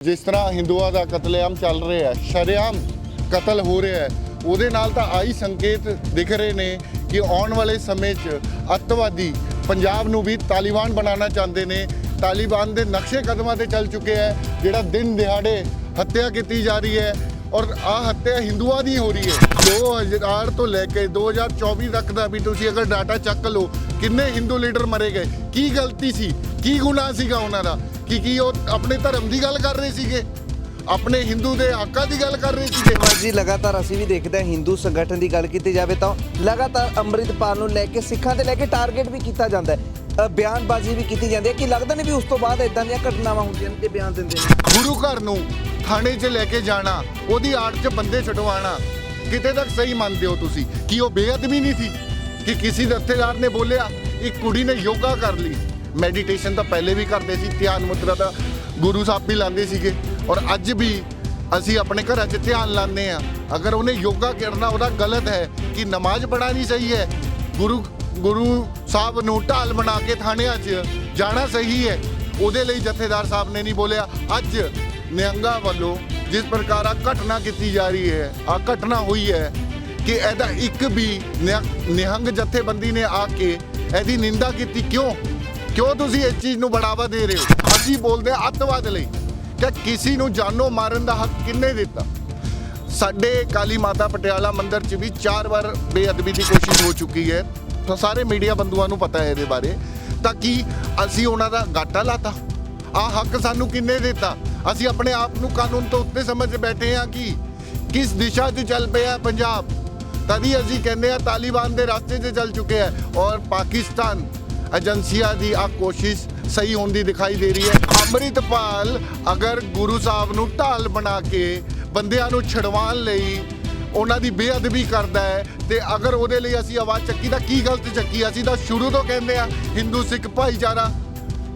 ਜਿਸ ਤਰ੍ਹਾਂ ਹਿੰਦੂਆਂ ਦਾ ਕਤਲੇਆਮ ਚੱਲ ਰਿਹਾ ਹੈ, ਸ਼ਰੇਆਮ ਕਤਲ ਹੋ ਰਿਹਾ ਹੈ, ਉਹਦੇ ਨਾਲ ਤਾਂ ਆਈ ਸੰਕੇਤ ਦਿਖ ਰਹੇ ਨੇ ਕਿ ਆਉਣ ਵਾਲੇ ਸਮੇਂ 'ਚ ਅੱਤਵਾਦੀ ਪੰਜਾਬ ਨੂੰ ਵੀ ਤਾਲਿਬਾਨ ਬਣਾਉਣਾ ਚਾਹੁੰਦੇ ਨੇ। ਤਾਲਿਬਾਨ ਦੇ ਨਕਸ਼ੇ ਕਦਮਾਂ ਤੇ ਚੱਲ ਚੁੱਕੇ ਹੈ, ਜਿਹੜਾ ਦਿਨ ਦਿਹਾੜੇ ਹੱਤਿਆ ਕੀਤੀ ਜਾ ਰਹੀ ਹੈ। ਔਰ ਆ ਹੱਤਿਆ ਹਿੰਦੂਆਂ ਦੀ ਹੋ ਰਹੀ ਹੈ। 2000 ਤੋਂ ਲੈ ਕੇ 2024 ਤੱਕ ਦਾ ਵੀ ਤੁਸੀਂ ਅਗਰ ਡਾਟਾ ਚੱਕ ਲਓ, ਕਿੰਨੇ ਹਿੰਦੂ ਲੀਡਰ ਮਰੇ ਗਏ? ਕੀ ਗਲਤੀ ਸੀ? ਕੀ ਗੁਨਾਹ ਸੀਗਾ ਉਹਨਾਂ ਦਾ? ਕੀ ਕੀ ਉਹ ਆਪਣੇ ਧਰਮ ਦੀ ਗੱਲ ਕਰ ਰਹੇ ਸੀਗੇ? ਆਪਣੇ ਹਿੰਦੂ ਦੇ ਹੱਕਾਂ ਦੀ ਗੱਲ ਕਰ ਰਹੇ ਸੀਗੇ? ਜੀ ਲਗਾਤਾਰ ਅਸੀਂ ਵੀ ਦੇਖਦੇ ਹਾਂ ਹਿੰਦੂ ਸੰਗਠਨ ਦੀ ਗੱਲ ਕੀਤੀ ਜਾਵੇ ਤਾਂ ਲਗਾਤਾਰ ਅੰਮ੍ਰਿਤਪਾਲ ਨੂੰ ਲੈ ਕੇ, ਸਿੱਖਾਂ ਤੇ ਲੈ ਕੇ ਟਾਰਗੇਟ ਵੀ ਕੀਤਾ ਜਾਂਦਾ ਹੈ। ਬਿਆਨਬਾਜ਼ੀ ਵੀ ਕੀਤੀ ਜਾਂਦੀ ਹੈ। ਕਿ ਲੱਗਦਾ ਨਹੀਂ ਵੀ ਉਸ ਤੋਂ ਬਾਅਦ ਇਦਾਂ ਦੀਆਂ ਘਟਨਾਵਾਂ ਹੁੰਦੀਆਂ ਨੇ ਤੇ ਬਿਆਨ ਦਿੰਦੇ ਨੇ? ਗੁਰੂ ਘਰ ਨੂੰ ਥਾਣੇ 'ਚ ਲੈ ਕੇ ਜਾਣਾ, ਉਹਦੀ ਆੜ 'ਚ ਬੰਦੇ ਛਡਵਾਉਣਾ, ਕਿਤੇ ਤੱਕ ਸਹੀ ਮੰਨਦੇ ਹੋ ਤੁਸੀਂ? ਕਿ ਉਹ ਬੇਅਦਬੀ ਨਹੀਂ ਸੀ ਕਿ ਕਿਸੇ ਦਸਤੇਦਾਰ ਨੇ ਬੋਲਿਆ, ਇੱਕ ਕੁੜੀ ਨੇ ਯੋਗਾ ਕਰ ਲਈ? ਮੈਡੀਟੇਸ਼ਨ ਤਾਂ ਪਹਿਲੇ ਵੀ ਕਰਦੇ ਸੀ, ਧਿਆਨ ਮੁਦਰਾ ਤਾਂ ਗੁਰੂ ਸਾਹਿਬ ਵੀ ਲਾਉਂਦੇ ਸੀਗੇ। ਔਰ ਅੱਜ ਵੀ ਅਸੀਂ ਆਪਣੇ ਘਰਾਂ 'ਚ ਧਿਆਨ ਲਾਉਂਦੇ ਆ ਅਗਰ ਉਹਨੇ ਯੋਗਾ ਕਰਨਾ, ਉਹਦਾ ਗਲਤ ਹੈ ਕਿ ਨਮਾਜ਼ ਪੜ੍ਹਨੀ ਸਹੀ ਹੈ, ਗੁਰੂ ਗੁਰੂ ਸਾਹਿਬ ਨੂੰ ਢਾਲ ਬਣਾ ਕੇ ਥਾਣਿਆਂ 'ਚ ਜਾਣਾ ਸਹੀ ਹੈ ਉਹਦੇ ਲਈ ਜਥੇਦਾਰ ਸਾਹਿਬ ਨੇ ਨਹੀਂ ਬੋਲਿਆ। ਅੱਜ ਨਿਹੰਗਾ ਵੱਲੋਂ ਜਿਸ ਪ੍ਰਕਾਰ ਆ ਘਟਨਾ ਕੀਤੀ ਜਾ ਰਹੀ ਹੈ, ਆ ਘਟਨਾ ਹੋਈ ਹੈ ਕਿ ਇਹਦਾ ਇੱਕ ਵੀ ਨਿਹ- ਨਿਹੰਗ ਜਥੇਬੰਦੀ ਨੇ ਆ ਕੇ ਇਹਦੀ ਨਿੰਦਾ ਕੀਤੀ ਕਿਉਂ? ਕਿਉਂ ਤੁਸੀਂ ਇਸ ਚੀਜ਼ ਨੂੰ ਬੜਾਵਾ ਦੇ ਰਹੇ ਹੋ? ਅਸੀਂ ਬੋਲਦੇ ਹਾਂ ਅੱਤਵਾਦ ਲਈ ਕਿ ਕਿਸੇ ਨੂੰ ਜਾਨੋਂ ਮਾਰਨ ਦਾ ਹੱਕ ਕਿੰਨੇ ਦਿੱਤਾ? ਸਾਡੇ ਕਾਲੀ ਮਾਤਾ ਪਟਿਆਲਾ ਮੰਦਿਰ 'ਚ ਵੀ ਚਾਰ ਵਾਰ ਬੇਅਦਬੀ ਦੀ ਕੋਸ਼ਿਸ਼ ਹੋ ਚੁੱਕੀ ਹੈ। ਤਾਂ ਸਾਰੇ ਮੀਡੀਆ ਬੰਦੂਆਂ ਨੂੰ ਪਤਾ ਹੈ ਇਹਦੇ ਬਾਰੇ। ਤਾਂ ਕੀ ਅਸੀਂ ਉਹਨਾਂ ਦਾ ਗਾਟਾ ਲਾਤਾ? ਆ ਹੱਕ ਸਾਨੂੰ ਕਿੰਨੇ ਦਿੱਤਾ? ਅਸੀਂ ਆਪਣੇ ਆਪ ਨੂੰ ਕਾਨੂੰਨ ਤੋਂ ਉੱਤੇ ਸਮਝ ਬੈਠੇ ਹਾਂ ਕਿ ਕਿਸ ਦਿਸ਼ਾ 'ਚ ਚੱਲ ਪਿਆ ਪੰਜਾਬ? ਤਦੀ ਅਸੀਂ ਕਹਿੰਦੇ ਆ ਤਾਲਿਬਾਨ ਦੇ ਰਸਤੇ 'ਤੇ ਚੱਲ ਚੁੱਕੇ ਹੈ ਔਰ ਪਾਕਿਸਤਾਨ ਏਜੰਸੀਆਂ ਦੀ ਆ ਕੋਸ਼ਿਸ਼ ਸਹੀ ਹੁੰਦੀ ਦਿਖਾਈ ਦੇ ਰਹੀ ਹੈ। ਅੰਮ੍ਰਿਤਪਾਲ ਅਗਰ ਗੁਰੂ ਸਾਹਿਬ ਨੂੰ ਢਾਲ ਬਣਾ ਕੇ ਬੰਦਿਆਂ ਨੂੰ ਛਡਵਾਉਣ ਲਈ ਉਹਨਾਂ ਦੀ ਬੇਅਦਬੀ ਕਰਦਾ ਹੈ ਤੇ ਅਗਰ ਉਹਦੇ ਲਈ ਅਸੀਂ ਆਵਾਜ਼ ਚੱਕੀ ਤਾਂ ਕੀ ਗਲਤ ਚੱਕੀ? ਅਸੀਂ ਤਾਂ ਸ਼ੁਰੂ ਤੋਂ ਕਹਿੰਦੇ ਆ, ਹਿੰਦੂ, ਸਿੱਖ, ਭਾਈਚਾਰਾ।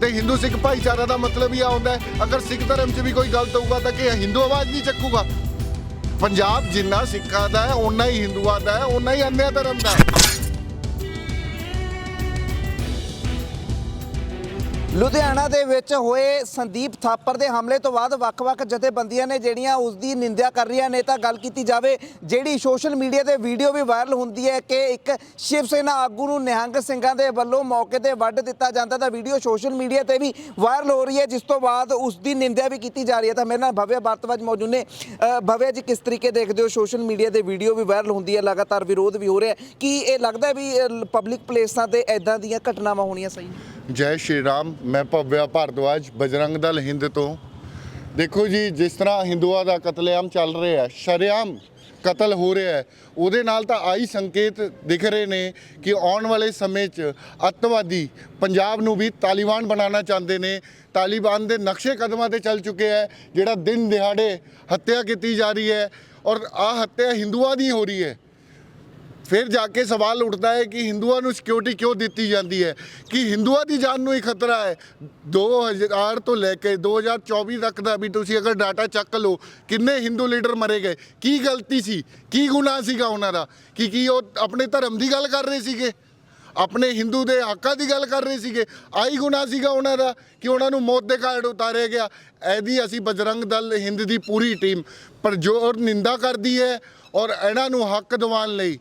ਤੇ ਹਿੰਦੂ, ਸਿੱਖ, ਭਾਈਚਾਰਾ ਦਾ ਮਤਲਬ ਹੀ ਆ ਹੁੰਦਾ ਅਗਰ ਸਿੱਖ ਧਰਮ 'ਚ ਵੀ ਕੋਈ ਗਲਤ ਹੋਊਗਾ ਤਾਂ ਕਿ ਹਿੰਦੂ ਆਵਾਜ਼ ਨਹੀਂ ਚੱਕੂਗਾ? ਪੰਜਾਬ ਜਿੰਨਾ ਸਿੱਖਾਂ ਦਾ ਹੈ, ਓਨਾ ਹੀ ਹਿੰਦੂਆਂ ਦਾ ਹੈ, ਓਨਾ ਹੀ ਅੰਨਿਆ ਧਰਮ ਦਾ ਹੈ। ਲੁਧਿਆਣਾ ਦੇ ਵਿੱਚ ਹੋਏ ਸੰਦੀਪ ਥਾਪਰ ਦੇ ਹਮਲੇ ਤੋਂ ਬਾਅਦ ਵੱਖ-ਵੱਖ ਜਥੇਬੰਦੀਆਂ ਨੇ ਜਿਹੜੀਆਂ ਉਸ ਦੀ ਨਿੰਦਿਆ ਕਰ ਰਹੀਆਂ ਨੇ ਤਾਂ ਗੱਲ ਕੀਤੀ ਜਾਵੇ, ਜਿਹੜੀ ਸੋਸ਼ਲ ਮੀਡੀਆ ਤੇ ਵੀਡੀਓ ਵੀ ਵਾਇਰਲ ਹੁੰਦੀ ਹੈ ਕਿ ਇੱਕ ਸ਼ਿਵ ਸੈਨਾ ਆਗੂ ਨੂੰ ਨਿਹੰਗ ਸਿੰਘਾਂ ਦੇ ਵੱਲੋਂ ਮੌਕੇ ਤੇ ਵੱਢ ਦਿੱਤਾ ਜਾਂਦਾ ਤਾਂ ਵੀਡੀਓ ਸੋਸ਼ਲ ਮੀਡੀਆ ਤੇ ਵੀ ਵਾਇਰਲ ਹੋ ਰਹੀ ਹੈ, ਜਿਸ ਤੋਂ ਬਾਅਦ ਉਸ ਦੀ ਨਿੰਦਿਆ ਵੀ ਕੀਤੀ ਜਾ ਰਹੀ ਹੈ। ਤਾਂ ਮੇਰੇ ਨਾਲ ਭਵਿਆ ਭਾਰਤਵਾਜ ਮੌਜੂਦ ਨੇ। ਭਵਿਆ ਜੀ ਕਿਸ ਤਰੀਕੇ ਦੇਖਦੇ ਹੋ? ਸੋਸ਼ਲ ਮੀਡੀਆ ਤੇ ਵੀਡੀਓ ਵੀ ਵਾਇਰਲ ਹੁੰਦੀ ਹੈ, ਲਗਾਤਾਰ ਵਿਰੋਧ ਵੀ ਹੋ ਰਿਹਾ ਕਿ ਇਹ ਲੱਗਦਾ ਵੀ ਪਬਲਿਕ ਪਲੇਸਾਂ ਤੇ ਐਦਾਂ ਦੀਆਂ ਘਟਨਾਵਾਂ ਹੋਣੀਆਂ ਸਹੀ? ਜੈ ਸ਼੍ਰੀ ਰਾਮ, ਮੈਂ ਭਵਿਆ ਭਾਰਦਵਾਜ ਬਜਰੰਗ ਦਲ ਹਿੰਦ ਤੋਂ। ਦੇਖੋ ਜੀ, ਜਿਸ ਤਰ੍ਹਾਂ ਹਿੰਦੂਆਂ ਦਾ ਕਤਲੇਆਮ ਚੱਲ ਰਿਹਾ ਹੈ, ਸ਼ਰੇਆਮ ਕਤਲ ਹੋ ਰਿਹਾ ਹੈ, ਉਹਦੇ ਨਾਲ ਤਾਂ ਆਈ ਸੰਕੇਤ ਦਿਖ ਰਹੇ ਨੇ ਕਿ ਆਉਣ ਵਾਲੇ ਸਮੇਂ 'ਚ ਅੱਤਵਾਦੀ ਪੰਜਾਬ ਨੂੰ ਵੀ ਤਾਲਿਬਾਨ ਬਣਾਉਣਾ ਚਾਹੁੰਦੇ ਨੇ। ਤਾਲਿਬਾਨ ਦੇ ਨਕਸ਼ੇ ਕਦਮਾਂ ਤੇ ਚੱਲ ਚੁੱਕੇ ਹੈ, ਜਿਹੜਾ ਦਿਨ ਦਿਹਾੜੇ ਹੱਤਿਆ ਕੀਤੀ ਜਾ ਰਹੀ ਹੈ ਔਰ ਆ ਹੱਤਿਆ ਹਿੰਦੂਆਂ ਦੀ ਹੋ ਰਹੀ ਹੈ। ਫਿਰ ਜਾ ਕੇ ਸਵਾਲ ਉੱਠਦਾ ਹੈ ਕਿ ਹਿੰਦੂਆਂ ਨੂੰ ਸਿਕਿਉਰਿਟੀ ਕਿਉਂ ਦਿੱਤੀ ਜਾਂਦੀ ਹੈ? ਕਿ ਹਿੰਦੂਆਂ ਦੀ ਜਾਨ ਨੂੰ ਹੀ ਖਤਰਾ ਹੈ? 2000 ਤੋਂ ਲੈ ਕੇ 2024 ਤੱਕ ਦਾ ਵੀ ਤੁਸੀਂ ਅਗਰ ਡਾਟਾ ਚੱਕ ਲਓ, ਕਿੰਨੇ ਹਿੰਦੂ ਲੀਡਰ ਮਰੇ ਗਏ? ਕੀ ਗਲਤੀ ਸੀ? ਕੀ ਗੁਨਾਹ ਸੀਗਾ ਉਹਨਾਂ ਦਾ? ਕਿ ਕੀ ਉਹ ਆਪਣੇ ਧਰਮ ਦੀ ਗੱਲ ਕਰ ਰਹੇ ਸੀਗੇ? ਆਪਣੇ ਹਿੰਦੂ ਦੇ ਹੱਕਾਂ ਦੀ ਗੱਲ ਕਰ ਰਹੇ ਸੀਗੇ? ਆਈ ਗੁਨਾਹ ਸੀਗਾ ਉਹਨਾਂ ਦਾ ਕਿ ਉਹਨਾਂ ਨੂੰ ਮੌਤ ਦੇ ਘਾਟ ਉਤਾਰਿਆ ਗਿਆ। ਐਦੀ ਅਸੀਂ ਬਜਰੰਗ ਦਲ ਹਿੰਦ ਦੀ ਪੂਰੀ ਟੀਮ ਪਰ ਜੋਰ ਨਿੰਦਾ ਕਰਦੀ ਹੈ ਔਰ ਇਹਨਾਂ ਨੂੰ ਹੱਕ ਦਿਵਾਉਣ ਲਈ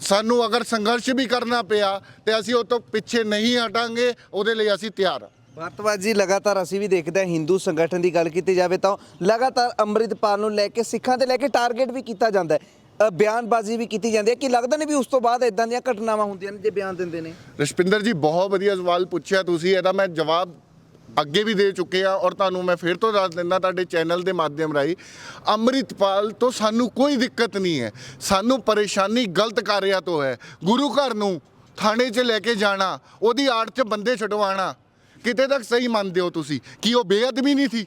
ਸਾਨੂੰ ਅਗਰ ਸੰਘਰਸ਼ ਵੀ ਕਰਨਾ ਪਿਆ ਤੇ ਅਸੀਂ ਉਹ ਤੋਂ ਪਿੱਛੇ ਨਹੀਂ ਹਟਾਂਗੇ ਉਹਦੇ ਲਈ ਅਸੀਂ ਤਿਆਰ ਹਾਂ ਭਾਰਤਵਾਜ ਜੀ ਲਗਾਤਾਰ ਅਸੀਂ ਵੀ ਦੇਖਦੇ ਹਾਂ ਹਿੰਦੂ ਸੰਗਠਨ ਦੀ ਗੱਲ ਕੀਤੀ ਜਾਵੇ ਤਾਂ ਲਗਾਤਾਰ ਅੰਮ੍ਰਿਤਪਾਲ ਨੂੰ ਲੈ ਕੇ ਸਿੱਖਾਂ ਤੇ ਲੈ ਕੇ ਟਾਰਗੇਟ ਵੀ ਕੀਤਾ ਜਾਂਦਾ ਹੈ। ਅ, ਬਿਆਨਬਾਜ਼ੀ ਵੀ ਕੀਤੀ ਜਾਂਦੀ ਹੈ। ਕਿ ਲੱਗਦਾ ਨਹੀਂ ਵੀ ਉਸ ਤੋਂ ਬਾਅਦ ਇਦਾਂ ਦੀਆਂ ਘਟਨਾਵਾਂ ਹੁੰਦੀਆਂ ਨੇ ਜੇ ਬਿਆਨ ਦਿੰਦੇ ਨੇ? ਰਸ਼ਪਿੰਦਰ ਜੀ ਬਹੁਤ ਵਧੀਆ ਸਵਾਲ ਪੁੱਛਿਆ ਤੁਸੀਂ ਇਹਦਾ ਮੈਂ ਜਵਾਬ ਅੱਗੇ ਵੀ ਦੇ ਚੁੱਕੇ ਆ ਔਰ ਤੁਹਾਨੂੰ ਮੈਂ ਫਿਰ ਤੋਂ ਦੱਸ ਦਿੰਦਾ ਤੁਹਾਡੇ ਚੈਨਲ ਦੇ ਮਾਧਿਅਮ ਰਾਹੀਂ, ਅੰਮ੍ਰਿਤਪਾਲ ਤੋਂ ਸਾਨੂੰ ਕੋਈ ਦਿੱਕਤ ਨਹੀਂ ਹੈ। ਸਾਨੂੰ ਪਰੇਸ਼ਾਨੀ ਗਲਤ ਕਾਰਿਆਂ ਤੋਂ ਹੈ। ਗੁਰੂ ਘਰ ਨੂੰ ਥਾਣੇ 'ਚ ਲੈ ਕੇ ਜਾਣਾ, ਉਹਦੀ ਆੜ 'ਚ ਬੰਦੇ ਛਡਵਾਉਣਾ, ਕਿਤੇ ਤੱਕ ਸਹੀ ਮੰਨਦੇ ਹੋ ਤੁਸੀਂ? ਕਿ ਉਹ ਬੇਅਦਬੀ ਨਹੀਂ ਸੀ?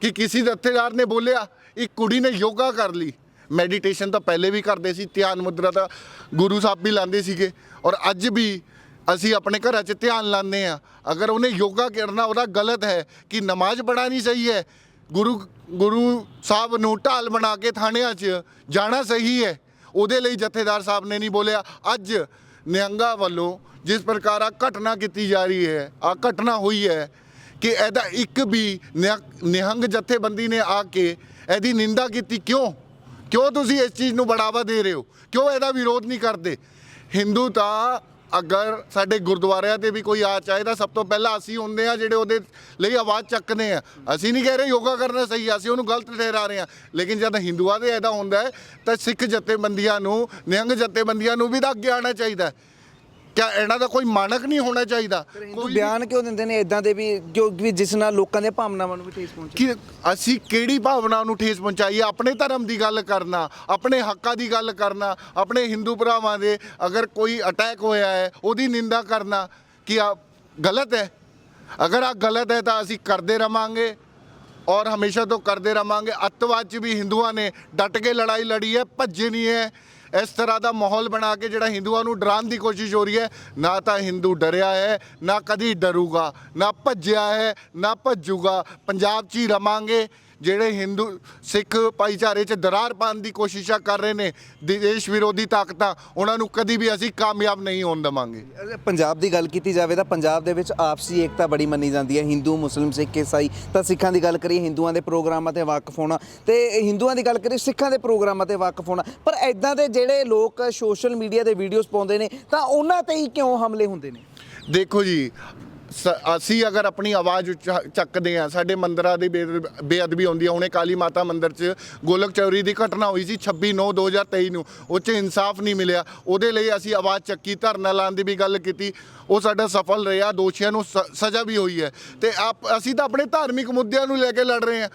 ਕਿ ਕਿਸੇ ਜਥੇਦਾਰ ਨੇ ਬੋਲਿਆ, ਇੱਕ ਕੁੜੀ ਨੇ ਯੋਗਾ ਕਰ ਲਈ। ਮੈਡੀਟੇਸ਼ਨ ਤਾਂ ਪਹਿਲੇ ਵੀ ਕਰਦੇ ਸੀ, ਧਿਆਨ ਮੁਦਰਾ ਤਾਂ ਗੁਰੂ ਸਾਹਿਬ ਵੀ ਲਾਉਂਦੇ ਸੀਗੇ। ਔਰ ਅੱਜ ਵੀ ਅਸੀਂ ਆਪਣੇ ਘਰਾਂ 'ਚ ਧਿਆਨ ਲਾਉਂਦੇ ਆ ਅਗਰ ਉਹਨੇ ਯੋਗਾ ਕਰਨਾ, ਉਹਦਾ ਗਲਤ ਹੈ ਕਿ ਨਮਾਜ਼ ਪੜ੍ਹਨੀ ਸਹੀ ਹੈ, ਗੁਰੂ ਗੁਰੂ ਸਾਹਿਬ ਨੂੰ ਢਾਲ ਬਣਾ ਕੇ ਥਾਣਿਆਂ 'ਚ ਜਾਣਾ ਸਹੀ ਹੈ, ਉਹਦੇ ਲਈ ਜਥੇਦਾਰ ਸਾਹਿਬ ਨੇ ਨਹੀਂ ਬੋਲਿਆ। ਅੱਜ ਨਿਹੰਗਾ ਵੱਲੋਂ ਜਿਸ ਪ੍ਰਕਾਰ ਆ ਘਟਨਾ ਕੀਤੀ ਜਾ ਰਹੀ ਹੈ ਆ ਘਟਨਾ ਹੋਈ ਹੈ ਕਿ ਇਹਦਾ ਇੱਕ ਵੀ ਨਿਹੰਗ- ਨਿਹੰਗ ਜਥੇਬੰਦੀ ਨੇ ਆ ਕੇ ਇਹਦੀ ਨਿੰਦਾ ਕੀਤੀ ਕਿਉਂ? ਕਿਉਂ ਤੁਸੀਂ ਇਸ ਚੀਜ਼ ਨੂੰ ਬੜਾਵਾ ਦੇ ਰਹੇ ਹੋ? ਕਿਉਂ ਇਹਦਾ ਵਿਰੋਧ ਨਹੀਂ ਕਰਦੇ? ਹਿੰਦੂ ਤਾਂ ਅਗਰ ਸਾਡੇ ਗੁਰਦੁਆਰਿਆਂ ਤੇ ਵੀ ਕੋਈ ਆ ਚਾਹੇ ਤਾਂ ਸਭ ਤੋਂ ਪਹਿਲਾਂ ਅਸੀਂ ਹੁੰਦੇ ਆ ਜਿਹੜੇ ਉਹਦੇ ਲਈ ਆਵਾਜ਼ ਚੱਕਦੇ ਆ ਅਸੀਂ ਨਹੀਂ ਕਹਿ ਰਹੇ ਯੋਗਾ ਕਰਨਾ ਸਹੀ ਆ, ਅਸੀਂ ਉਹਨੂੰ ਗਲਤ ਠਹਿਰਾ ਰਹੇ ਆ ਲੇਕਿਨ ਜਦ ਹਿੰਦੂਆਂ ਦੇ ਇਹਦਾ ਹੁੰਦਾ ਹੈ ਤਾਂ ਸਿੱਖ ਜਥੇਬੰਦੀਆਂ ਨੂੰ ਨਿਹੰਗ ਜਥੇਬੰਦੀਆਂ ਨੂੰ ਵੀ ਤਾਂ ਅੱਗੇ ਆਉਣਾ ਚਾਹੀਦਾ ਕਿਆ ਇਹਨਾਂ ਦਾ ਕੋਈ ਮਾਨਕ ਨਹੀਂ ਹੋਣਾ ਚਾਹੀਦਾ? ਹਿੰਦੂ ਕੋਈ ਬਿਆਨ ਕਿਉਂ ਦਿੰਦੇ ਨੇ ਇਦਾਂ ਦੇ ਵੀ ਜੋ ਵੀ ਜਿਸ ਨਾਲ ਲੋਕਾਂ ਦੀਆਂ ਭਾਵਨਾਵਾਂ ਨੂੰ ਵੀ ਠੇਸ ਪਹੁੰਚੇ? ਕਿ ਅਸੀਂ ਕਿਹੜੀ ਭਾਵਨਾ ਨੂੰ ਠੇਸ ਪਹੁੰਚਾਈਏ? ਆਪਣੇ ਧਰਮ ਦੀ ਗੱਲ ਕਰਨਾ ਆਪਣੇ ਹੱਕਾਂ ਦੀ ਗੱਲ ਕਰਨਾ ਆਪਣੇ ਹਿੰਦੂ ਭਰਾਵਾਂ ਦੇ ਅਗਰ ਕੋਈ ਅਟੈਕ ਹੋਇਆ ਹੈ ਉਹਦੀ ਨਿੰਦਾ ਕਰਨਾ ਕਿ ਆ ਗਲਤ ਹੈ? ਅਗਰ ਆ ਗਲਤ ਹੈ ਤਾਂ ਅਸੀਂ ਕਰਦੇ ਰਵਾਂਗੇ ਔਰ ਹਮੇਸ਼ਾ ਤੋਂ ਕਰਦੇ ਰਵਾਂਗੇ। ਅੱਤਵਾਦ 'ਚ ਵੀ ਹਿੰਦੂਆਂ ਨੇ ਡਟ ਕੇ ਲੜਾਈ ਲੜੀ ਹੈ ਭੱਜੇ ਨਹੀਂ ਹੈ। ਇਸ ਤਰ੍ਹਾਂ ਦਾ ਮਾਹੌਲ ਬਣਾ ਕੇ ਜਿਹੜਾ ਹਿੰਦੂਆਂ ਨੂੰ ਡਰਾਉਣ ਦੀ ਕੋਸ਼ਿਸ਼ ਹੋ ਰਹੀ ਹੈ, ਨਾ ਤਾਂ ਹਿੰਦੂ ਡਰਿਆ ਹੈ, ਨਾ ਕਦੀ ਡਰੂਗਾ, ਨਾ ਭੱਜਿਆ ਹੈ, ਨਾ ਭੱਜੂਗਾ। ਪੰਜਾਬ 'ਚ ਹੀ ਰਵਾਂਗੇ। ਜਿਹੜੇ ਹਿੰਦੂ ਸਿੱਖ ਭਾਈਚਾਰੇ 'ਚ ਦਰਾਰ ਪਾਉਣ ਦੀ ਕੋਸ਼ਿਸ਼ਾਂ ਕਰ ਰਹੇ ਨੇ ਦੇਸ਼ ਵਿਰੋਧੀ ਤਾਕਤਾਂ ਉਹਨਾਂ ਨੂੰ ਕਦੀ ਵੀ ਅਸੀਂ ਕਾਮਯਾਬ ਨਹੀਂ ਹੋਣ ਦੇਵਾਂਗੇ। ਪੰਜਾਬ ਦੀ ਗੱਲ ਕੀਤੀ ਜਾਵੇ ਤਾਂ ਪੰਜਾਬ ਦੇ ਵਿੱਚ ਆਪਸੀ ਏਕਤਾ ਬੜੀ ਮੰਨੀ ਜਾਂਦੀ ਹੈ। ਹਿੰਦੂ ਮੁਸਲਿਮ ਸਿੱਖ ਈਸਾਈ ਤਾਂ ਸਿੱਖਾਂ ਦੀ ਗੱਲ ਕਰੀਏ ਹਿੰਦੂਆਂ ਦੇ ਪ੍ਰੋਗਰਾਮਾਂ ਤੇ ਵਾਕਿਫ ਹੋਣਾ ਤੇ ਹਿੰਦੂਆਂ ਦੀ ਗੱਲ ਕਰੀਏ ਸਿੱਖਾਂ ਦੇ ਪ੍ਰੋਗਰਾਮਾਂ ਤੇ ਵਾਕਿਫ ਹੋਣਾ। ਪਰ ਐਦਾਂ ਦੇ ਜਿਹੜੇ ਲੋਕ ਸੋਸ਼ਲ ਮੀਡੀਆ ਤੇ ਵੀਡੀਓਜ਼ ਪਾਉਂਦੇ ਨੇ ਤਾਂ ਉਹਨਾਂ ਤੇ ਹੀ ਕਿਉਂ ਹਮਲੇ ਹੁੰਦੇ ਨੇ? ਦੇਖੋ ਜੀ ਸ- ਅਸੀਂ ਅਗਰ ਆਪਣੀ ਆਵਾਜ਼ ਉੱਚਾ- ਚੱਕਦੇ ਆ ਸਾਡੇ ਮੰਦਰਾਂ ਦੀ ਬੇ- ਬੇਅਦਬੀ ਹੁੰਦੀ ਆ ਹੁਣੇ ਕਾਲੀ ਮਾਤਾ ਮੰਦਿਰ 'ਚ ਗੋਲਕ ਚੌਰੀ ਦੀ ਘਟਨਾ ਹੋਈ ਸੀ 26 9 2023 ਨੂੰ। ਉਹ 'ਚ ਇਨਸਾਫ ਨਹੀਂ ਮਿਲਿਆ। ਉਹਦੇ ਲਈ ਅਸੀਂ ਆਵਾਜ਼ ਚੱਕੀ, ਧਰਨਾ ਲਾਉਣ ਦੀ ਵੀ ਗੱਲ ਕੀਤੀ। ਉਹ ਸਾਡਾ ਸਫਲ ਰਿਹਾ। ਦੋਸ਼ੀਆਂ ਨੂੰ ਸ- ਸਜ਼ਾ ਵੀ ਹੋਈ ਹੈ। ਤੇ ਆਪ, ਅਸੀਂ ਤਾਂ ਆਪਣੇ ਧਾਰਮਿਕ ਮੁੱਦਿਆਂ ਨੂੰ ਲੈ ਕੇ ਲੜ ਰਹੇ ਹਾਂ।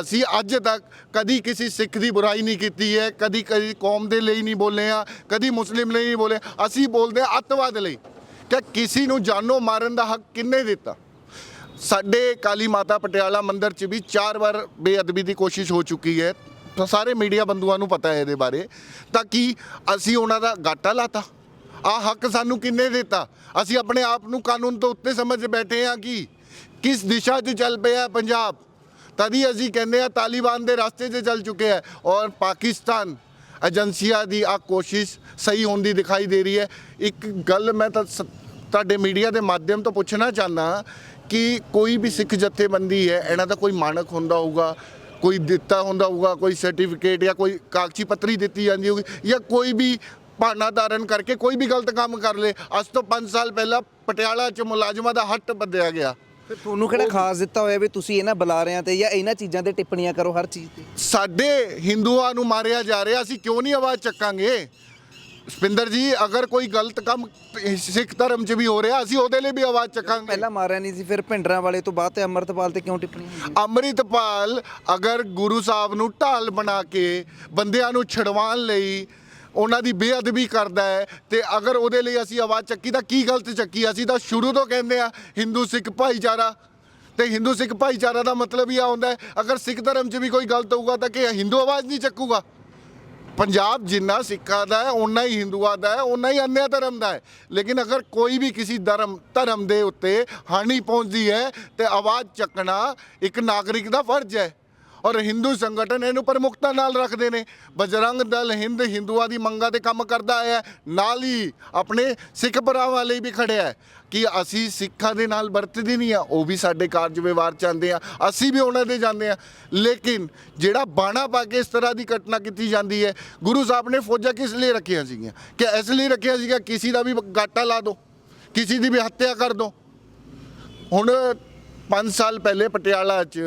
ਅਸੀਂ ਅੱਜ ਤੱਕ ਕਦੀ ਕਿਸੇ ਸਿੱਖ ਦੀ ਬੁਰਾਈ ਨਹੀਂ ਕੀਤੀ ਹੈ। ਕਦੀ ਕਦੀ ਕੌਮ ਦੇ ਲਈ ਨਹੀਂ ਬੋਲੇ ਆ ਕਦੀ ਮੁਸਲਿਮ ਲਈ ਨਹੀਂ ਬੋਲੇ। ਅਸੀਂ ਬੋਲਦੇ ਹਾਂ ਅੱਤਵਾਦ ਲਈ। ਕਿ ਕਿਸੇ ਨੂੰ ਜਾਨੋਂ ਮਾਰਨ ਦਾ ਹੱਕ ਕਿੰਨੇ ਦਿੱਤਾ? ਸਾਡੇ ਕਾਲੀ ਮਾਤਾ ਪਟਿਆਲਾ ਮੰਦਿਰ 'ਚ ਵੀ ਚਾਰ ਵਾਰ ਬੇਅਦਬੀ ਦੀ ਕੋਸ਼ਿਸ਼ ਹੋ ਚੁੱਕੀ ਹੈ। ਤਾਂ ਸਾਰੇ ਮੀਡੀਆ ਬੰਦੂਆਂ ਨੂੰ ਪਤਾ ਹੈ ਇਹਦੇ ਬਾਰੇ। ਤਾਂ ਕੀ ਅਸੀਂ ਉਹਨਾਂ ਦਾ ਗਾਟਾ ਲਾਤਾ? ਆ ਹੱਕ ਸਾਨੂੰ ਕਿੰਨੇ ਦਿੱਤਾ? ਅਸੀਂ ਆਪਣੇ ਆਪ ਨੂੰ ਕਾਨੂੰਨ ਤੋਂ ਉੱਤੇ ਸਮਝ ਬੈਠੇ ਹਾਂ ਕਿ ਕਿਸ ਦਿਸ਼ਾ 'ਚ ਚੱਲ ਪਿਆ ਪੰਜਾਬ? ਤਦੀ ਅਸੀਂ ਕਹਿੰਦੇ ਆ ਤਾਲਿਬਾਨ ਦੇ ਰਸਤੇ 'ਤੇ ਚੱਲ ਚੁੱਕੇ ਹੈ ਔਰ ਪਾਕਿਸਤਾਨ ਏਜੰਸੀਆਂ ਦੀ ਆ ਕੋਸ਼ਿਸ਼ ਸਹੀ ਹੁੰਦੀ ਦਿਖਾਈ ਦੇ ਰਹੀ ਹੈ। ਇੱਕ ਗੱਲ ਮੈਂ ਤਾਂ ਸ- ਤੁਹਾਡੇ ਮੀਡੀਆ ਦੇ ਮਾਧਿਅਮ ਤੋਂ ਪੁੱਛਣਾ ਚਾਹੁੰਦਾ ਕਿ ਕੋਈ ਵੀ ਸਿੱਖ ਜਥੇਬੰਦੀ ਹੈ, ਇਹਨਾਂ ਦਾ ਕੋਈ ਮਾਨਕ ਹੁੰਦਾ ਹੋਊਗਾ, ਕੋਈ ਦਿੱਤਾ ਹੁੰਦਾ ਹੋਊਗਾ, ਕੋਈ ਸਰਟੀਫਿਕੇਟ ਜਾਂ ਕੋਈ ਕਾਗਜ਼ੀ ਪੱਤਰੀ ਦਿੱਤੀ ਜਾਂਦੀ ਹੋਊਗੀ ਜਾਂ ਕੋਈ ਵੀ ਭਾਣਾ ਧਾਰਨ ਕਰਕੇ ਕੋਈ ਵੀ ਗਲਤ ਕੰਮ ਕਰ ਲੇ। ਅੱਜ ਤੋਂ 5 ਸਾਲ ਪਹਿਲਾਂ ਪਟਿਆਲਾ 'ਚ ਮੁਲਾਜ਼ਮਾਂ ਦਾ ਹੱਟ ਬੱਧਿਆ ਗਿਆ। ਫਿਰ ਤੁਹਾਨੂੰ ਕਿਹੜਾ ਖਾਸ ਦਿੱਤਾ ਹੋਇਆ ਵੀ ਤੁਸੀਂ ਇਹਨਾਂ ਬੁਲਾਰਿਆਂ ਤੇ ਜਾਂ ਇਹਨਾਂ ਚੀਜ਼ਾਂ ਤੇ ਟਿੱਪਣੀਆਂ ਕਰੋ ਹਰ ਚੀਜ਼ ਤੇ? ਸਾਡੇ ਹਿੰਦੂਆਂ ਨੂੰ ਮਾਰਿਆ ਜਾ ਰਿਹਾ ਅਸੀਂ ਕਿਉਂ ਨਹੀਂ ਆਵਾਜ਼ ਚੱਕਾਂਗੇ? ਸਪਿੰਦਰ ਜੀ ਅਗਰ ਕੋਈ ਗਲਤ ਕੰਮ ਸਿੱਖ ਧਰਮ 'ਚ ਵੀ ਹੋ ਰਿਹਾ ਅਸੀਂ ਉਹਦੇ ਲਈ ਵੀ ਆਵਾਜ਼ ਚੱਕਾਂਗੇ। ਪਹਿਲਾਂ ਮਾਰਿਆ ਨਹੀਂ ਸੀ ਫਿਰ ਭਿੰਡਰਾਂ ਵਾਲੇ ਤੋਂ ਬਾਅਦ ਤੇ ਅੰਮ੍ਰਿਤਪਾਲ ਤੇ ਕਿਉਂ ਟਿੱਪਣੀ ਹੁੰਦੀ ਹੈ? ਅੰਮ੍ਰਿਤਪਾਲ ਅਗਰ ਗੁਰੂ ਸਾਹਿਬ ਨੂੰ ਢਾਲ ਬਣਾ ਕੇ ਬੰਦਿਆਂ ਨੂੰ ਛਡਵਾਉਣ ਲਈ ਉਹਨਾਂ ਦੀ ਬੇਅਦਬੀ ਕਰਦਾ ਹੈ ਤੇ ਅਗਰ ਉਹਦੇ ਲਈ ਅਸੀਂ ਆਵਾਜ਼ ਚੱਕੀ ਤਾਂ ਕੀ ਗਲਤ ਚੱਕੀ? ਅਸੀਂ ਤਾਂ ਸ਼ੁਰੂ ਤੋਂ ਕਹਿੰਦੇ ਆ ਹਿੰਦੂ ਸਿੱਖ ਭਾਈਚਾਰਾ। ਤੇ ਹਿੰਦੂ ਸਿੱਖ ਭਾਈਚਾਰਾ ਦਾ ਮਤਲਬ ਇਹ ਆਉਂਦਾ ਹੈ, ਅਗਰ ਸਿੱਖ ਧਰਮ 'ਚ ਵੀ ਕੋਈ ਗਲਤ ਹੋਊਗਾ ਤਾਂ ਕਿ ਹਿੰਦੂ ਆਵਾਜ਼ ਨਹੀਂ ਚੱਕੂਗਾ? ਪੰਜਾਬ ਜਿੰਨਾ ਸਿੱਖਾਂ ਦਾ ਹੈ, ਓਨਾ ਹੀ ਹਿੰਦੂਆਂ ਦਾ ਹੈ, ਓਨਾ ਹੀ ਅੰਨ੍ਹਿਆ ਧਰਮ ਦਾ ਹੈ। ਲੇਕਿਨ ਅਗਰ ਕੋਈ ਵੀ ਕਿਸੇ ਧਰਮ ਧਰਮ ਦੇ ਉੱਤੇ ਹਾਨੀ ਪਹੁੰਚਦੀ ਹੈ ਤੇ ਆਵਾਜ਼ ਚੱਕਣਾ ਇੱਕ ਨਾਗਰਿਕ ਦਾ ਫਰਜ਼ ਹੈ। ਔਰ ਹਿੰਦੂ ਸੰਗਠਨ ਇਹਨੂੰ ਪ੍ਰਮੁਖਤਾ ਨਾਲ ਰੱਖਦੇ ਨੇ। ਬਜਰੰਗ ਦਲ ਹਿੰਦ ਹਿੰਦੂਆਂ ਦੀ ਮੰਗਾਂ ਤੇ ਕੰਮ ਕਰਦਾ ਆਇਆ ਨਾਲ ਹੀ ਆਪਣੇ ਸਿੱਖ ਭਰਾਵਾਂ ਲਈ ਵੀ ਖੜਿਆ ਹੈ ਕਿ ਅਸੀਂ ਸਿੱਖਾਂ ਦੇ ਨਾਲ ਵਰਤਦੇ ਨਹੀਂ ਆ, ਉਹ ਵੀ ਸਾਡੇ ਕਾਰਜ ਵਿਵਹਾਰ ਚ ਆਉਂਦੇ ਆ, ਅਸੀਂ ਵੀ ਉਹਨਾਂ ਦੇ ਜਾਂਦੇ ਆ। ਲੇਕਿਨ ਜਿਹੜਾ ਬਾਣਾ ਪਾ ਕੇ ਇਸ ਤਰ੍ਹਾਂ ਦੀ ਘਟਨਾ ਕੀਤੀ ਜਾਂਦੀ ਹੈ, ਗੁਰੂ ਸਾਹਿਬ ਨੇ ਫੌਜਾਂ ਕਿਸ ਲਈ ਰੱਖੀਆਂ ਸੀਗੀਆਂ? ਕਿ ਇਸ ਲਈ ਰੱਖਿਆ ਸੀਗਾ, ਕਿਸੇ ਦਾ ਵੀ ਗਾਟਾ ਲਾ ਦਿਓ ਕਿਸੇ ਦੀ ਵੀ ਹੱਤਿਆ ਕਰ ਦਿਓ ਹੁਣ 5 ਸਾਲ ਪਹਿਲੇ ਪਟਿਆਲਾ 'ਚ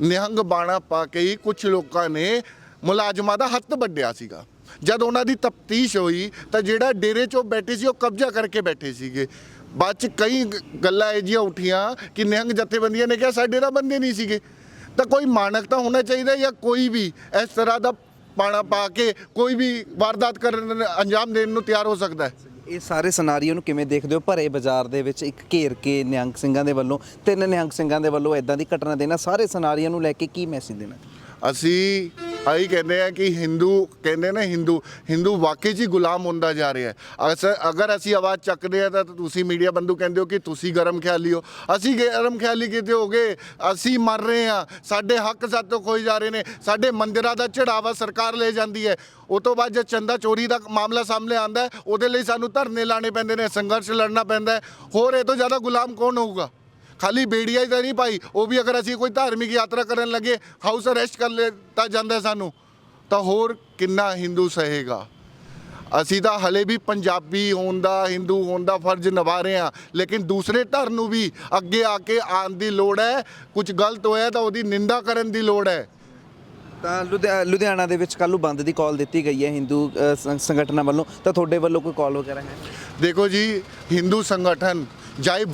ਨਿਹੰਗ ਬਾਣਾ ਪਾ ਕੇ ਹੀ ਕੁਝ ਲੋਕਾਂ ਨੇ ਮੁਲਾਜ਼ਮਾਂ ਦਾ ਹੱਥ ਵੱਢਿਆ ਸੀਗਾ। ਜਦ ਉਹਨਾਂ ਦੀ ਤਫਤੀਸ਼ ਹੋਈ ਤਾਂ ਜਿਹੜਾ ਡੇਰੇ 'ਚੋਂ ਬੈਠੇ ਸੀ ਉਹ ਕਬਜ਼ਾ ਕਰਕੇ ਬੈਠੇ ਸੀਗੇ। ਬਾਅਦ 'ਚ ਕਈ ਗੱਲਾਂ ਇਹ ਜਿਹੀਆਂ ਉੱਠੀਆਂ ਕਿ ਨਿਹੰਗ ਜਥੇਬੰਦੀਆਂ ਨੇ ਕਿਹਾ ਸਾਡੇ ਤਾਂ ਬੰਦੇ ਨਹੀਂ ਸੀਗੇ। ਤਾਂ ਕੋਈ ਮਾਨਕ ਤਾਂ ਹੋਣਾ ਚਾਹੀਦਾ ਜਾਂ ਕੋਈ ਵੀ ਇਸ ਤਰ੍ਹਾਂ ਦਾ ਪਾਣਾ ਪਾ ਕੇ ਕੋਈ ਵੀ ਵਾਰਦਾਤ ਕਰਨ ਅੰਜਾਮ ਦੇਣ ਨੂੰ ਤਿਆਰ ਹੋ ਸਕਦਾ ਹੈ? ਇਹ ਸਾਰੇ ਸਿਨਾਰੀਓ ਨੂੰ ਕਿਵੇਂ ਦੇਖਦੇ ਹੋ? ਭਰੇ ਬਾਜ਼ਾਰ ਦੇ ਵਿੱਚ ਇੱਕ ਘੇਰ ਕੇ ਨਿਹੰਗ ਸਿੰਘਾਂ ਦੇ ਵੱਲੋਂ, ਤਿੰਨ ਨਿਹੰਗ ਸਿੰਘਾਂ ਦੇ ਵੱਲੋਂ ਇਦਾਂ ਦੀ ਘਟਨਾ ਦੇਣਾ ਸਾਰੇ ਸਿਨਾਰੀਓ ਨੂੰ ਲੈ ਕੇ ਕੀ ਮੈਸੇਜ ਦੇਣਾ ਅਸੀਂ ਆਹੀ ਕਹਿੰਦੇ ਆ ਕਿ ਹਿੰਦੂ, ਕਹਿੰਦੇ ਨੇ ਹਿੰਦੂ ਹਿੰਦੂ ਵਾਕਈ 'ਚ ਹੀ ਗੁਲਾਮ ਹੁੰਦਾ ਜਾ ਰਿਹਾ ਹੈ। ਅਸ- ਅਗਰ ਅਸੀਂ ਆਵਾਜ਼ ਚੱਕਦੇ ਆ ਤਾਂ ਤੁਸੀਂ ਮੀਡੀਆ ਬੰਦੂ ਕਹਿੰਦੇ ਹੋ ਕਿ ਤੁਸੀਂ ਗਰਮ ਖਿਆਲੀ ਹੋ। ਅਸੀਂ ਗਰਮ ਖਿਆਲੀ ਕਿਤੇ ਹੋ ਗਏ? ਅਸੀਂ ਮਰ ਰਹੇ ਆ ਸਾਡੇ ਹੱਕ ਸਾਤੋਂ ਖੋਏ ਜਾ ਰਹੇ ਨੇ। ਸਾਡੇ ਮੰਦਿਰਾਂ ਦਾ ਚੜਾਵਾ ਸਰਕਾਰ ਲੈ ਜਾਂਦੀ ਹੈ। ਉਹ ਤੋਂ ਬਾਅਦ ਜਦ ਚੰਦਾ ਚੋਰੀ ਦਾ ਮਾਮਲਾ ਸਾਹਮਣੇ ਆਂਦਾ ਉਹਦੇ ਲਈ ਸਾਨੂੰ ਧਰਨੇ ਲਾਣੇ ਪੈਂਦੇ ਨੇ, ਸੰਘਰਸ਼ ਲੜਨਾ ਪੈਂਦਾ ਹੋਰ ਇਹ ਤੋਂ ਜ਼ਿਆਦਾ ਗੁਲਾਮ ਕੌਣ ਹੋਊਗਾ? ਖਾਲੀ ਬੇੜੀਆ ਹੀ ਤਾਂ ਨਹੀਂ ਭਾਈ ਉਹ ਵੀ ਅਗਰ ਅਸੀਂ ਕੋਈ ਧਾਰਮਿਕ ਯਾਤਰਾ ਕਰਨ ਲੱਗੇ ਹਾਊਸ ਅਰੈਸਟ ਕਰ ਲੈਤਾ ਜਾਂਦਾ ਸਾਨੂੰ। ਤਾਂ ਹੋਰ ਕਿੰਨਾ ਹਿੰਦੂ ਸਹੇਗਾ? ਅਸੀਂ ਤਾਂ ਹਲੇ ਵੀ ਪੰਜਾਬੀ ਹੋਣ ਦਾ ਹਿੰਦੂ ਹੋਣ ਦਾ ਫਰਜ਼ ਨਿਭਾ ਰਹੇ ਹਾਂ। ਲੇਕਿਨ ਦੂਸਰੇ ਧਰਮ ਨੂੰ ਵੀ ਅੱਗੇ ਆ ਕੇ ਆਉਣ ਦੀ ਲੋੜ ਹੈ। ਕੁਝ ਗਲਤ ਹੋਇਆ ਤਾਂ ਉਹਦੀ ਨਿੰਦਾ ਕਰਨ ਦੀ ਲੋੜ ਹੈ। ਤਾਂ ਲੁਧਿਆ- ਲੁਧਿਆਣਾ ਦੇ ਵਿੱਚ ਕੱਲ ਨੂੰ ਬੰਦ ਦੀ ਕਾਲ ਦਿੱਤੀ ਗਈ ਹੈ ਹਿੰਦੂ ਸੰਗਠਨਾਂ ਵੱਲੋਂ। ਤਾਂ ਤੁਹਾਡੇ ਵੱਲੋਂ ਕੋਈ ਕਾਲ ਵਗੈਰਾ ਹੈ? ਦੇਖੋ ਜੀ ਹਿੰਦੂ ਸੰਗਠਨ ਜਾਏ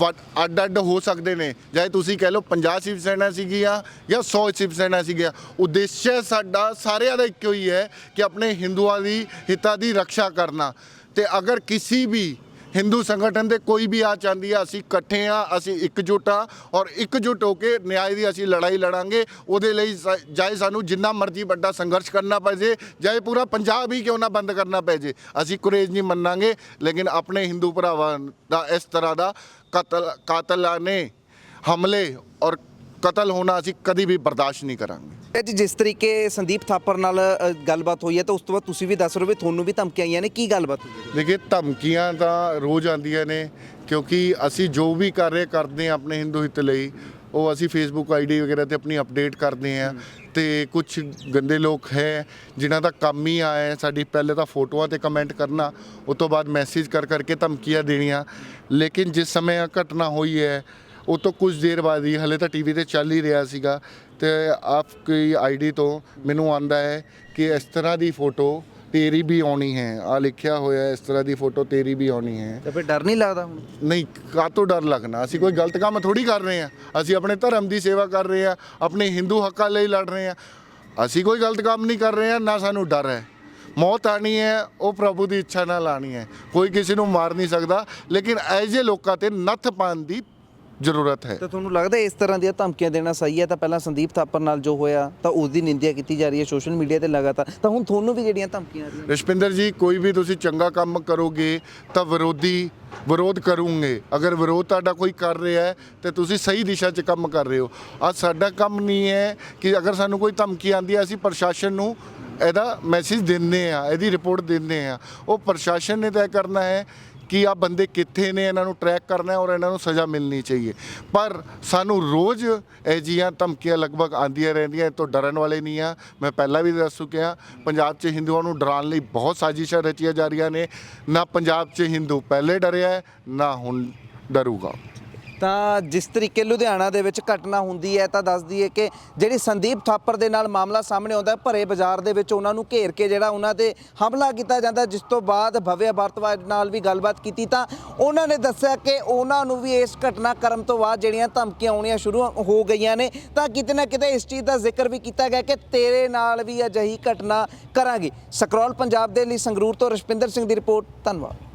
ਅੱਡ ਅੱਡ ਹੋ ਸਕਦੇ ਨੇ। ਚਾਹੇ ਤੁਸੀਂ ਕਹਿ ਲਓ 50 ਸ਼ਿਵ ਸੈਨਾ ਸੀਗੀਆਂ ਜਾਂ 100 ਸ਼ਿਵ ਸੈਨਾ ਸੀਗੀਆਂ। ਉਦੇਸ਼ ਸਾਡਾ ਸਾਰਿਆਂ ਦਾ ਇੱਕੋ ਹੀ ਹੈ ਕਿ ਆਪਣੇ ਹਿੰਦੂਆਂ ਦੀ, ਹਿੱਤਾਂ ਦੀ ਰੱਖਿਆ ਕਰਨਾ। ਤੇ ਅਗਰ ਕਿਸੇ ਵੀ ਹਿੰਦੂ ਸੰਗਠਨ ਦੇ ਕੋਈ ਵੀ ਆ ਚਾਹੁੰਦੀ ਆ, ਅਸੀਂ ਇਕੱਠੇ ਆ, ਅਸੀਂ ਇਕਜੁੱਟ ਆ ਔਰ ਇਕਜੁੱਟ ਹੋ ਕੇ ਨਿਆਂ ਦੀ ਅਸੀਂ ਲੜਾਈ ਲੜਾਂਗੇ। ਉਹਦੇ ਲਈ ਸ- ਚਾਹੇ ਸਾਨੂੰ ਜਿੰਨਾ ਮਰਜ਼ੀ ਵੱਡਾ ਸੰਘਰਸ਼ ਕਰਨਾ ਪੈ ਜੇ, ਚਾਹੇ ਪੂਰਾ ਪੰਜਾਬ ਹੀ ਕਿਉਂ ਨਾ ਬੰਦ ਕਰਨਾ ਪੈ ਜੇ, ਅਸੀਂ ਕੁਰੇਜ ਨਹੀਂ ਮੰਨਾਂਗੇ। ਲੇਕਿਨ ਆਪਣੇ ਹਿੰਦੂ ਭਰਾਵਾਂ ਦਾ ਇਸ ਤਰ੍ਹਾਂ ਦਾ ਕਤਲ ਕਾਤਲਾਨੇ ਹਮਲੇ ਔਰ ਕਤਲ ਹੋਣਾ ਅਸੀਂ ਕਦੀ ਵੀ ਬਰਦਾਸ਼ਤ ਨਹੀਂ ਕਰਾਂਗੇ। ਇਹ ਜੀ ਜਿਸ ਤਰੀਕੇ ਸੰਦੀਪ ਥਾਪਰ ਨਾਲ ਅ, ਗੱਲਬਾਤ ਹੋਈ ਹੈ ਤਾਂ ਉਸ ਤੋਂ ਬਾਅਦ ਤੁਸੀਂ ਵੀ ਦੱਸ ਰਹੇ ਹੋ ਵੀ ਤੁਹਾਨੂੰ ਵੀ ਧਮਕੀਆਂ ਆਈਆਂ ਨੇ ਕੀ ਗੱਲਬਾਤ ਹੋਈ ਹੈ? ਦੇਖिए ਧਮਕੀਆਂ ਤਾਂ ਰੋਜ਼ ਆਉਂਦੀਆਂ ਨੇ ਕਿਉਂਕਿ ਅਸੀਂ ਜੋ ਵੀ ਕਰ ਰਹੇ ਕਰਦੇ ਹਾਂ ਆਪਣੇ ਹਿੰਦੂ ਹਿੱਤ ਲਈ ਉਹ ਅਸੀਂ ਫੇਸਬੁੱਕ ਆਈਡੀ ਵਗੈਰਾ ਤੇ ਆਪਣੀ ਅਪਡੇਟ ਕਰਦੇ ਹਾਂ ਤੇ ਕੁਝ ਗੰਦੇ ਲੋਕ ਹੈ ਜਿਨ੍ਹਾਂ ਦਾ ਕੰਮ ਹੀ ਆਇਆ ਸਾਡੀ ਪਹਿਲੇ ਤਾਂ ਫੋਟੋਆਂ ਤੇ ਕਮੈਂਟ ਕਰਨਾ ਉਸ ਤੋਂ ਬਾਅਦ ਮੈਸੇਜ ਕਰ ਕਰਕੇ ਧਮਕੀਆਂ ਦੇਣੀਆਂ ਲੇਕਿਨ ਜਿਸ ਸਮੇਂ ਇਹ ਘਟਨਾ ਹੋਈ ਹੈ ਉਹ ਤੋਂ ਕੁਝ ਦੇਰ ਬਾਅਦ ਹੀ ਹਲੇ ਤਾਂ ਟੀਵੀ ਤੇ ਚੱਲ ਹੀ ਰਿਹਾ ਸੀਗਾ ਤੇ ਆਪਕੀ ਆਈਡੀ ਤੋਂ ਮੈਨੂੰ ਆਂਦਾ ਹੈ ਕਿ ਇਸ ਤਰ੍ਹਾਂ ਦੀ ਫੋਟੋ ਤੇਰੀ ਵੀ ਆਉਣੀ ਹੈ। ਆ ਲਿਖਿਆ ਹੋਇਆ ਇਸ ਤਰ੍ਹਾਂ ਦੀ ਫੋਟੋ ਤੇਰੀ ਵੀ ਆਉਣੀ ਹੈ। ਤਾਂ ਫਿਰ ਡਰ ਨਹੀਂ ਲੱਗਦਾ ਹੁਣ? ਨਹੀਂ ਕਾਤੋਂ ਡਰ ਲੱਗਣਾ? ਅਸੀਂ ਕੋਈ ਗਲਤ ਕੰਮ ਥੋੜੀ ਕਰ ਰਹੇ ਹਾਂ। ਅਸੀਂ ਆਪਣੇ ਧਰਮ ਦੀ ਸੇਵਾ ਕਰ ਰਹੇ ਹਾਂ ਆਪਣੇ ਹਿੰਦੂ ਹੱਕਾਂ ਲਈ ਲੜ ਰਹੇ ਹਾਂ। ਅਸੀਂ ਕੋਈ ਗਲਤ ਕੰਮ ਨਹੀਂ ਕਰ ਰਹੇ ਹਾਂ ਨਾ ਸਾਨੂੰ ਡਰ ਹੈ। ਮੌਤ ਆਣੀ ਹੈ ਉਹ ਪ੍ਰਭੂ ਦੀ ਇੱਛਾ ਨਾਲ ਆਣੀ ਹੈ। ਕੋਈ ਕਿਸੇ ਨੂੰ ਮਾਰ ਨਹੀਂ ਸਕਦਾ ਲੇਕਿਨ ਐਜੇ ਲੋਕਾਂ ਤੇ ਨੱਥ ਪਾਉਣ ਦੀ ਜ਼ਰੂਰਤ ਹੈ। ਤਾਂ ਤੁਹਾਨੂੰ ਲੱਗਦਾ ਇਸ ਤਰ੍ਹਾਂ ਦੀਆਂ ਧਮਕੀਆਂ ਦੇਣਾ ਸਹੀ ਹੈ? ਤਾਂ ਪਹਿਲਾਂ ਸੰਦੀਪ ਥਾਪਰ ਨਾਲ ਜੋ ਹੋਇਆ ਤਾਂ ਉਸ ਦੀ ਨਿੰਦਿਆ ਕੀਤੀ ਜਾ ਰਹੀ ਹੈ ਸੋਸ਼ਲ ਮੀਡੀਆ ਤੇ ਲਗਾਤਾਰ। ਤਾਂ ਹੁਣ ਤੁਹਾਨੂੰ ਵੀ ਜਿਹੜੀਆਂ ਧਮਕੀਆਂ ਆ ਰਹੀਆਂ ਰਸ਼ਪਿੰਦਰ ਜੀ ਕੋਈ ਵੀ ਤੁਸੀਂ ਚੰਗਾ ਕੰਮ ਕਰੋਗੇ ਤਾਂ ਵਿਰੋਧੀ ਵਿਰੋਧ ਕਰੂੰਗੇ। ਅਗਰ ਵਿਰੋਧ ਤੁਹਾਡਾ ਕੋਈ ਕਰ ਰਿਹਾ ਹੈ ਤੇ ਤੁਸੀਂ ਸਹੀ ਦਿਸ਼ਾ 'ਚ ਕੰਮ ਕਰ ਰਹੇ ਹੋ। ਅੱਜ ਸਾਡਾ ਕੰਮ ਨਹੀਂ ਹੈ ਕਿ ਅਗਰ ਸਾਨੂੰ ਕੋਈ ਧਮਕੀ ਆਂਦੀ ਹੈ ਅਸੀਂ ਪ੍ਰਸ਼ਾਸਨ ਨੂੰ ਇਹਦਾ ਮੈਸੇਜ ਦਿੰਦੇ ਆ ਇਹਦੀ ਰਿਪੋਰਟ ਦਿੰਦੇ ਆ ਉਹ ਪ੍ਰਸ਼ਾਸਨ ਨੇ ਤੈਅ ਕਰਨਾ ਹੈ ਕਿ ਆ ਬੰਦੇ ਕਿੱਥੇ ਨੇ, ਇਹਨਾਂ ਨੂੰ ਟਰੈਕ ਕਰਨਾ ਹੈ ਔਰ ਇਹਨਾਂ ਨੂੰ ਸਜ਼ਾ ਮਿਲਣੀ ਚਾਹੀਏ। ਪਰ ਸਾਨੂੰ ਰੋਜ਼ ਇਹ ਜੀਆਂ ਧਮਕੀਆਂ ਲਗਭਗ ਆਂਦੀਆਂ ਰਹਿੰਦੀਆਂ, ਇਹ ਤੋਂ ਡਰਨ ਵਾਲੇ ਨਹੀਂ ਆ। ਮੈਂ ਪਹਿਲਾਂ ਵੀ ਦੱਸ ਚੁੱਕਿਆ, ਪੰਜਾਬ 'ਚ ਹਿੰਦੂਆਂ ਨੂੰ ਡਰਾਉਣ ਲਈ ਬਹੁਤ ਸਾਜ਼ਿਸ਼ਾਂ ਰਚੀਆਂ ਜਾ ਰਹੀਆਂ ਨੇ। ਨਾ ਪੰਜਾਬ 'ਚ ਹਿੰਦੂ ਪਹਿਲੇ ਡਰਿਆ ਨਾ ਹੁਣ ਡਰੂਗਾ। ਤਾਂ ਜਿਸ ਤਰੀਕੇ ਲੁਧਿਆਣਾ ਦੇ ਵਿੱਚ ਘਟਨਾ ਹੁੰਦੀ ਹੈ ਤਾਂ ਦੱਸ ਦਈਏ ਕਿ ਜਿਹੜੀ ਸੰਦੀਪ ਥਾਪਰ ਦੇ ਨਾਲ ਮਾਮਲਾ ਸਾਹਮਣੇ ਆਉਂਦਾ ਹੈ, ਭਰੇ ਬਾਜ਼ਾਰ ਦੇ ਵਿੱਚ ਉਹਨਾਂ ਨੂੰ ਘੇਰ ਕੇ ਜਿਹੜਾ ਉਹਨਾਂ ਤੇ ਹਮਲਾ ਕੀਤਾ ਜਾਂਦਾ ਜਿਸ ਤੋਂ ਬਾਅਦ ਭਵਿਆ ਭਾਰਤਵਾਜ ਨਾਲ ਵੀ ਗੱਲਬਾਤ ਕੀਤੀ ਤਾਂ ਉਹਨਾਂ ਨੇ ਦੱਸਿਆ ਕਿ ਉਹਨਾਂ ਨੂੰ ਵੀ ਇਸ ਘਟਨਾ ਘਟਨਾਕ੍ਰਮ ਤੋਂ ਬਾਅਦ ਜਿਹੜੀਆਂ ਧਮਕੀਆਂ ਆਉਣੀਆਂ ਸ਼ੁਰੂ ਹੋ ਗਈਆਂ ਨੇ ਤਾਂ ਕਿਤੇ ਨਾ ਕਿਤੇ ਇਸ ਚੀਜ਼ ਦਾ ਜ਼ਿਕਰ ਵੀ ਕੀਤਾ ਗਿਆ ਕਿ ਤੇਰੇ ਨਾਲ ਵੀ ਅਜਿਹੀ ਘਟਨਾ ਕਰਾਂਗੇ। ਸਕਰੋਲ ਪੰਜਾਬ ਦੇ ਲਈ ਸੰਗਰੂਰ ਤੋਂ ਰਸ਼ਪਿੰਦਰ ਸਿੰਘ ਦੀ ਰਿਪੋਰਟ ਧੰਨਵਾਦ।